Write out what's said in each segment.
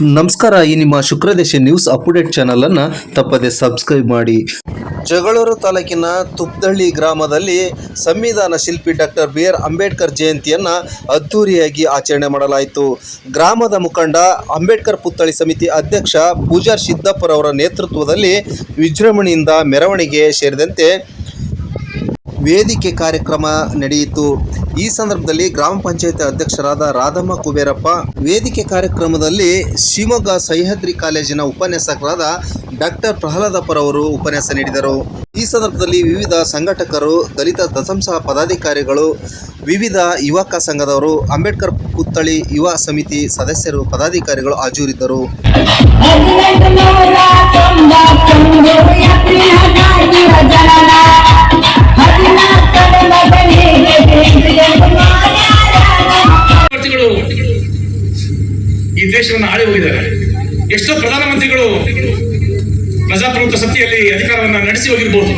ನಮಸ್ಕಾರ, ಈ ನಿಮ್ಮ ಶುಕ್ರದೇಶ ನ್ಯೂಸ್ ಅಪ್ಡೇಟ್ ಚಾನಲ್ ಅನ್ನ ತಪ್ಪದೆ ಸಬ್ಸ್ಕ್ರೈಬ್ ಮಾಡಿ. ಜಗಳೂರು ತಾಲೂಕಿನ ತುಪ್ಪದಳ್ಳಿ ಗ್ರಾಮದಲ್ಲಿ ಸಂವಿಧಾನ ಶಿಲ್ಪಿ ಡಾಕ್ಟರ್ ಬಿ ಆರ್ ಅಂಬೇಡ್ಕರ್ ಜಯಂತಿಯನ್ನ ಅದ್ದೂರಿಯಾಗಿ ಆಚರಣೆ ಮಾಡಲಾಯಿತು. ಗ್ರಾಮದ ಮುಖಂಡ ಅಂಬೇಡ್ಕರ್ ಪುತ್ಥಳಿ ಸಮಿತಿ ಅಧ್ಯಕ್ಷ ಪೂಜಾರ್ ಸಿದ್ದಪ್ಪರವರ ನೇತೃತ್ವದಲ್ಲಿ ವಿಜೃಂಭಣೆಯಿಂದ ಮೆರವಣಿಗೆ ಸೇರಿದಂತೆ ವೇದಿಕೆ ಕಾರ್ಯಕ್ರಮ ನಡೆಯಿತು. ಈ ಸಂದರ್ಭದಲ್ಲಿ ಗ್ರಾಮ ಪಂಚಾಯತ್ ಅಧ್ಯಕ್ಷರಾದ ರಾಧಮ್ಮ ಕುಬೇರಪ್ಪ, ವೇದಿಕೆ ಕಾರ್ಯಕ್ರಮದಲ್ಲಿ ಶಿವಮೊಗ್ಗ ಸಹ್ಯಾದ್ರಿ ಕಾಲೇಜಿನ ಉಪನ್ಯಾಸಕರಾದ ಡಾಕ್ಟರ್ ಪ್ರಹ್ಲಾದಪ್ಪರವರು ಉಪನ್ಯಾಸ ನೀಡಿದರು. ಈ ಸಂದರ್ಭದಲ್ಲಿ ವಿವಿಧ ಸಂಘಟಕರು, ದಲಿತ ದಸಂಸ ಪದಾಧಿಕಾರಿಗಳು, ವಿವಿಧ ಯುವಕ ಸಂಘದವರು, ಅಂಬೇಡ್ಕರ್ ಪುತ್ಥಳಿ ಯುವ ಸಮಿತಿ ಸದಸ್ಯರು, ಪದಾಧಿಕಾರಿಗಳು ಹಾಜರಿದ್ದರು. ದೇಶವನ್ನು ಆಳಿ ಹೋಗಿದ್ದಾರೆ. ಎಷ್ಟೋ ಪ್ರಧಾನಮಂತ್ರಿಗಳು ಪ್ರಜಾಪ್ರಭುತ್ವ ಸತ್ತೆಯಲ್ಲಿ ಅಧಿಕಾರವನ್ನ ನಡೆಸಿ ಹೋಗಿರ್ಬೋದು.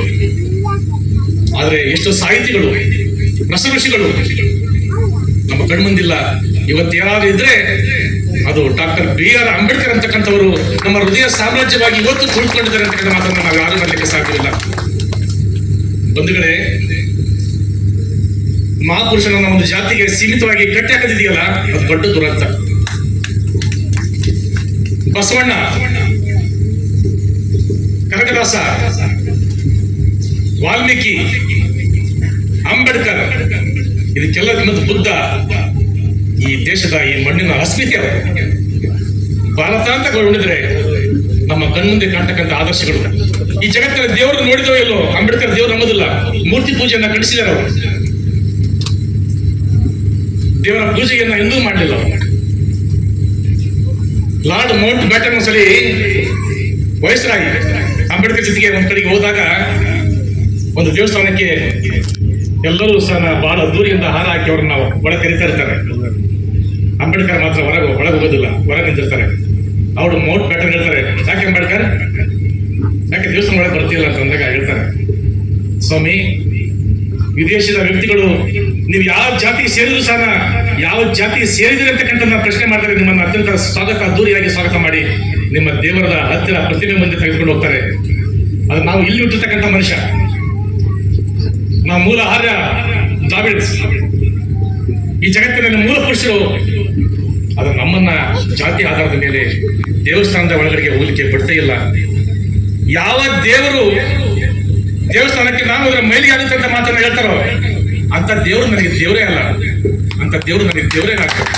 ಆದ್ರೆ ಎಷ್ಟೋ ಸಾಹಿತಿಗಳು, ರಸಋಷಿಗಳು ನಮ್ಮ ಕಣ್ಮುಂದಿಲ್ಲ. ಇವತ್ತು ಯಾರಾದ್ರೂ ಇದ್ರೆ ಅದು ಡಾಕ್ಟರ್ ಬಿ ಆರ್ ಅಂಬೇಡ್ಕರ್ ಅಂತಕ್ಕಂಥವರು ನಮ್ಮ ಹೃದಯ ಸಾಮ್ರಾಜ್ಯವಾಗಿ ಇವತ್ತು ಕುಳಿತುಕೊಂಡಿದ್ದಾರೆ ಅಂತಕ್ಕಂಥ ಮಾತನ್ನು ನಾವು ಯಾರು ಮಾಡಲಿಕ್ಕೆ ಸಾಧ್ಯವಿಲ್ಲ. ಬಂಧುಗಳೇ, ಮಹಾಪುರುಷನನ್ನ ಒಂದು ಜಾತಿಗೆ ಸೀಮಿತವಾಗಿ ಕಟ್ಟಿ ಹಾಕದಿದೆಯಲ್ಲ, ಅದು ದೊಡ್ಡ ದುರಂತ. ಬಸವಣ್ಣ. ಕನಕದಾಸ. ವಾಲ್ಮೀಕಿ. ಅಂಬೇಡ್ಕರ್. ಇದಕ್ಕೆಲ್ಲ ಮತ್ತು ಬುದ್ಧ. ಈ ದೇಶದ ಈ ಮಣ್ಣಿನ ಅಸ್ಮಿತೆ ಭಾರತ ಅಂತ ಕೊಂಡಿದ್ರೆ ನಮ್ಮ ಕಣ್ಮುಂದೆ ಕಾಣ್ತಕ್ಕಂಥ ಆದರ್ಶಗಳು. ಈ ಜಗತ್ತಿನ ದೇವರು ನೋಡಿದೋ ಇಲ್ಲೋ, ಅಂಬೇಡ್ಕರ್ ದೇವರು ನಂಬೋದಿಲ್ಲ. ಮೂರ್ತಿ ಪೂಜೆಯನ್ನ ಕಟ್ಟಿಸಿದಾರೆ ಅವರು. ದೇವರ ಪೂಜೆಯನ್ನ ಎಂದೂ ಮಾಡಲಿಲ್ಲ ಲಾರ್ಡ್ ಮೌಂಟ್ ಬ್ಯಾಟನ್ ಒಂದ್ಸಲಿ ವಯಸ್ಸರಾಗಿ ಅಂಬೇಡ್ಕರ್ ಜೊತೆಗೆ ಒಂದ್ ಕಡೆಗೆ ಹೋದಾಗ ಒಂದು ದೇವಸ್ಥಾನಕ್ಕೆ ಎಲ್ಲರೂ ಸಹ ಬಹಳ ಅದ್ದೂರಿಯಿಂದ ಹಾರ ಹಾಕಿ ಅವ್ರನ್ನ ಒಳಗೆ ಕರಿತಾ ಇರ್ತಾರೆ. ಅಂಬೇಡ್ಕರ್ ಮಾತ್ರ ಹೊರಗೆ ಒಳಗೆ ಹೋಗೋದಿಲ್ಲ, ಹೊರಗೆ ನಿಂತಿರ್ತಾರೆ. ಅವರು ಮೌಂಟ್ ಬ್ಯಾಟನ್ ಹೇಳ್ತಾರೆ, ಯಾಕೆ ಅಂಬೇಡ್ಕರ್? ಯಾಕೆ ದೇವಸ್ಥಾನ ಒಳಗೆ ಬರ್ತಿಲ್ಲ? ಅಂತ ಅಂದಾಗ ಹೇಳ್ತಾರೆ, ಸ್ವಾಮಿ, ವಿದೇಶದ ವ್ಯಕ್ತಿಗಳು, ನೀವು ಯಾವ ಜಾತಿ ಸೇರಿದ್ರು ಸಹ ಯಾವ ಜಾತಿ ಸೇರಿದ್ರೆ ಅಂತಕ್ಕಂಥ ಪ್ರಶ್ನೆ ಮಾಡ್ತಾರೆ. ನಿಮ್ಮನ್ನು ಅತ್ಯಂತ ಸ್ವಾಗತ, ಅದ್ದೂರಿಯಾಗಿ ಸ್ವಾಗತ ಮಾಡಿ ನಿಮ್ಮ ದೇವರದ ಹತ್ತಿರ ಪ್ರತಿಮೆ ಮುಂದೆ ತೆಗೆದುಕೊಂಡು ಹೋಗ್ತಾರೆ. ಅದು ನಾವು ಇಲ್ಲಿ ಹುಟ್ಟಿರ್ತಕ್ಕಂಥ ಮನುಷ್ಯ. ನಾವು ಮೂಲ ಆರ್ಯ ದ್ರಾವಿಡ್ಸ್. ಈ ಜಗತ್ತಿನ ಮೂಲ ಪುರುಷರು. ಅದು ನಮ್ಮನ್ನ ಜಾತಿ ಆಧಾರದ ಮೇಲೆ ದೇವಸ್ಥಾನದ ಒಳಗಡೆಗೆ ಹೋಗ್ಲಿಕ್ಕೆ ಬಿಡ್ತಾ ಇಲ್ಲ. ಯಾವ ದೇವರು ದೇವಸ್ಥಾನಕ್ಕೆ ನಾನು ಅದರ ಮೈಲಿಗೆ ಆಗುತ್ತೆ ಅಂತ ಮಾತನ್ನ ಹೇಳ್ತಾರೋ? ಅಂತ ದೇವರು ನನಗೆ ದೇವರೇ ಅಲ್ಲ. ಅಂತ ದೇವರು ನನಗೆ ದೇವರೇ ಆಗ್ತದೆ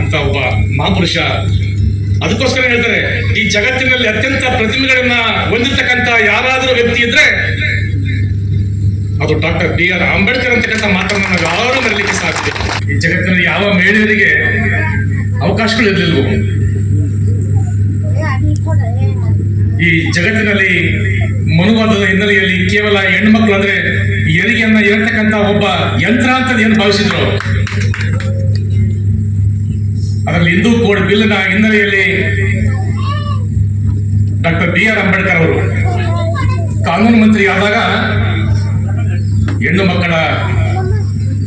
ಅಂತ ಒಬ್ಬ ಮಹಾಪುರುಷ ಅದಕ್ಕೋಸ್ಕರ ಹೇಳ್ತಾರೆ, ಈ ಜಗತ್ತಿನಲ್ಲಿ ಅತ್ಯಂತ ಪ್ರತಿಮೆಗಳನ್ನ ಹೊಂದಿರ್ತಕ್ಕಂಥ ಯಾರಾದರೂ ವ್ಯಕ್ತಿ ಇದ್ರೆ ಅದು ಡಾಕ್ಟರ್ ಬಿ ಆರ್ ಅಂಬೇಡ್ಕರ್ ಅಂತಕ್ಕಂಥ ಮಾತನ್ನು ನಾವು ಯಾರು ಮರಲಿಕ್ಕೆ ಸಾಧ್ಯ ಈ ಜಗತ್ತಿನಲ್ಲಿ ಯಾವ ಮಹಿಳೆಯರಿಗೆ ಅವಕಾಶಗಳು ಇರಲಿಲ್ವೋ? ಈ ಜಗತ್ತಿನಲ್ಲಿ ಮನುವಾದದ ಹಿನ್ನೆಲೆಯಲ್ಲಿ ಕೇವಲ ಹೆಣ್ಮಕ್ಳು ಅಂದ್ರೆ ಎರಿಗೆಯನ್ನ ಇರತಕ್ಕಂತ ಒಬ್ಬ ಯಂತ್ರ ಅಂತ ಏನು ಭಾವಿಸಿದ್ರು? ಅದರಲ್ಲಿ ಹಿಂದೂ ಕೋಡ್ ಬಿಲ್ನ ಹಿನ್ನೆಲೆಯಲ್ಲಿ ಡಾಕ್ಟರ್ ಬಿ ಆರ್ ಅಂಬೇಡ್ಕರ್ ಅವರು ಕಾನೂನು ಮಂತ್ರಿ ಆದಾಗ ಹೆಣ್ಣು ಮಕ್ಕಳ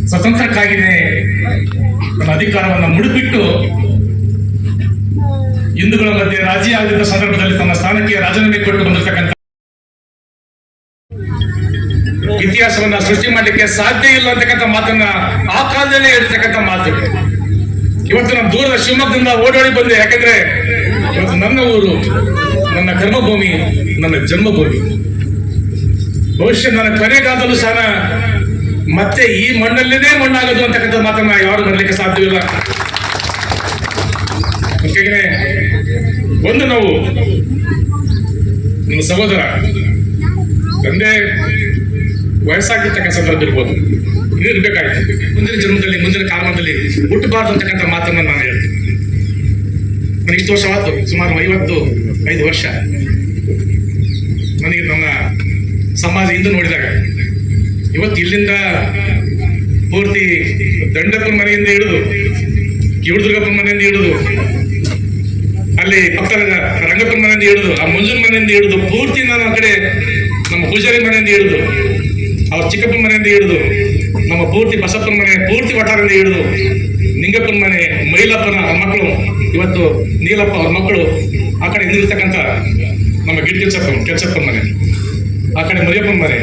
ಸ್ವತಂತ್ರಕ್ಕಾಗಿನೇ ತನ್ನ ಅಧಿಕಾರವನ್ನು ಮುಡಿಪಿಟ್ಟು ಹಿಂದೂಗಳ ಮಧ್ಯೆ ರಾಜಿ ಆಗಿದ್ದ ಸಂದರ್ಭದಲ್ಲಿ ತನ್ನ ಸ್ಥಾನಕ್ಕೆ ರಾಜೀನಾಮೆ ಕೊಟ್ಟು ಬಂದಿರತಕ್ಕಂಥ ಇತಿಹಾಸವನ್ನ ಸೃಷ್ಟಿ ಮಾಡಲಿಕ್ಕೆ ಸಾಧ್ಯ ಇಲ್ಲ ಅಂತಕ್ಕಂಥ ಮಾತನ್ನ ಆ ಕಾಲದಲ್ಲಿ ಹೇಳ್ತಕ್ಕಂಥ ಮಾತು ಇವತ್ತು ನಮ್ಮ ದೂರದ ಶಿವಮೊಗ್ಗದಿಂದ ಓಡಾಡಿ ಬಂದೆ. ಯಾಕಂದ್ರೆ ಇವತ್ತು ನನ್ನ ಊರು, ನನ್ನ ಕರ್ಮಭೂಮಿ, ನನ್ನ ಜನ್ಮಭೂಮಿ. ಬಹುಶಃ ನನ್ನ ಕೊನೆಗಾಲದಲ್ಲೂ ಸಹ ಮತ್ತೆ ಈ ಮಣ್ಣಲ್ಲಿನೇ ಮಣ್ಣಾಗದು ಅಂತಕ್ಕಂಥ ಮಾತನ್ನ ಯಾರು ಮಾಡಲಿಕ್ಕೆ ಸಾಧ್ಯವಿಲ್ಲ. ಒಂದು ನಾವು. ನನ್ನ ಸಹೋದರ, ತಂದೆ ವಯಸ್ಸಾಗಿರ್ತಕ್ಕಂಥ ಇರ್ಬೋದು. ಇರಬೇಕಾಯ್ತು. ಮುಂದಿನ ಜನ್ಮದಲ್ಲಿ, ಮುಂದಿನ ಕಾರಣದಲ್ಲಿ ಹುಟ್ಟಬಾರ್ದು ಅಂತಕ್ಕಂಥ ಮಾತನ್ನ ನಾನು ಹೇಳ್ತೀನಿ. ನನಗೆ ಇಷ್ಟು ವರ್ಷವಾದ್ದು ಸುಮಾರು ಐವತ್ತು ಐದು ವರ್ಷ. ನನಗೆ ನನ್ನ ಸಮಾಜ ಇಂದು ನೋಡಿದಾಗ, ಇವತ್ತು ಇಲ್ಲಿಂದ ಪೂರ್ತಿ ದಂಡಪ್ಪನ ಮನೆಯಿಂದ ಹಿಡಿದು, ಕಿವುಡುದುರ್ಗಪ್ಪನ ಮನೆಯಿಂದ ಹಿಡಿದು, ಅಲ್ಲಿ ಪಕ್ಕದ ರಂಗಪ್ಪನ ಮನೆಯಿಂದ ಹಿಡಿದು, ಆ ಮಂಜುನ ಮನೆಯಿಂದ ಹಿಡಿದು ಪೂರ್ತಿ ನಾನು ಆ ಕಡೆ ನಮ್ಮ ಪೂಜಾರಿ ಮನೆಯಿಂದ ಹಿಡಿದು ಅವ್ರ ಚಿಕ್ಕಪ್ಪನ ಮನೆಯಿಂದ ಹಿಡಿದು ನಮ್ಮ ಪೂರ್ತಿ ಬಸಪ್ಪನ ಮನೆ, ಪೂರ್ತಿ ವಠಾರದಿಂದ ಹಿಡಿದು ನಿಂಗಪ್ಪನ ಮನೆ, ಮೈಲಪ್ಪನ ಮಕ್ಕಳು, ಇವತ್ತು ನೀಲಪ್ಪ ಅವ್ರ ಮಕ್ಕಳು, ಆ ಕಡೆ ಇದ್ದಿರ್ತಕ್ಕಂಥ ನಮ್ಮ ಗಿಡ್ಕೆಲ್ಸಪ್ಪ ಕೆಲ್ಸಪ್ಪನ ಮನೆ, ಆ ಕಡೆ ಮರಿಯಪ್ಪನ ಮನೆ.